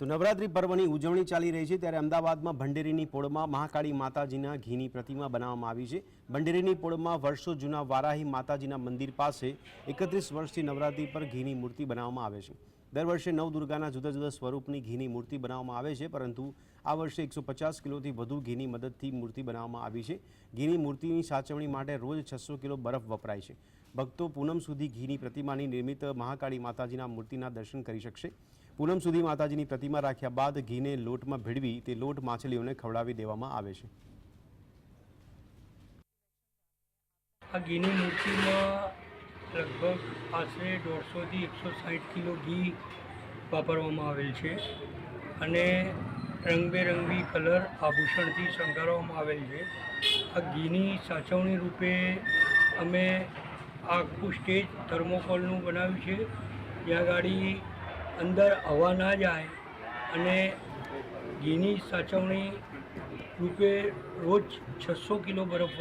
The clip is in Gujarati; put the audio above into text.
તો નવરાત્રી પર્વની ઉજવણી ચાલી રહી છે ત્યારે અમદાવાદમાં ભંડેરીની પોળમાં મહાકાળી માતાજીના ઘીની પ્રતિમા બનાવવામાં આવી છે. ભંડેરીની પોળમાં વર્ષો જૂના વારાહી માતાજીના મંદિર પાસે એકત્રીસ વર્ષથી નવરાત્રી પર ઘીની મૂર્તિ બનાવવામાં આવે છે. દર વર્ષે નવદુર્ગાના જુદા જુદા સ્વરૂપની ઘીની મૂર્તિ બનાવવામાં આવે છે, પરંતુ આ વર્ષે એકસો પચાસ કિલોથી વધુ ઘીની મદદથી મૂર્તિ બનાવવામાં આવી છે. ઘીની મૂર્તિની સાચવણી માટે રોજ છસો કિલો બરફ વપરાય છે. ભક્તો પૂનમ સુધી ઘીની પ્રતિમાની નિર્મિત મહાકાળી માતાજીના મૂર્તિના દર્શન કરી શકશે. પૂનમ સુધી માતાજીની પ્રતિમા રાખ્યા બાદ ઘીને લોટમાં ભેળવી તે લોટ માછલીઓને ખવડાવી દેવામાં આવે છે. આ ઘીની મૂર્તિમાં લગભગ આશરે દોઢસોથી એકસો સાઠ કિલો ઘી વાપરવામાં આવેલ છે અને રંગબેરંગી કલર આભૂષણથી શણગારવામાં આવેલ છે. આ ઘીની સાચવણી રૂપે અમે આખું સ્ટેજ થર્મોકોલનું બનાવ્યું છે. જ્યાં ગાડી અંદર હવા ના જાય અને ઘીની સાચવણી રૂપે રોજ છસો કિલો બરફ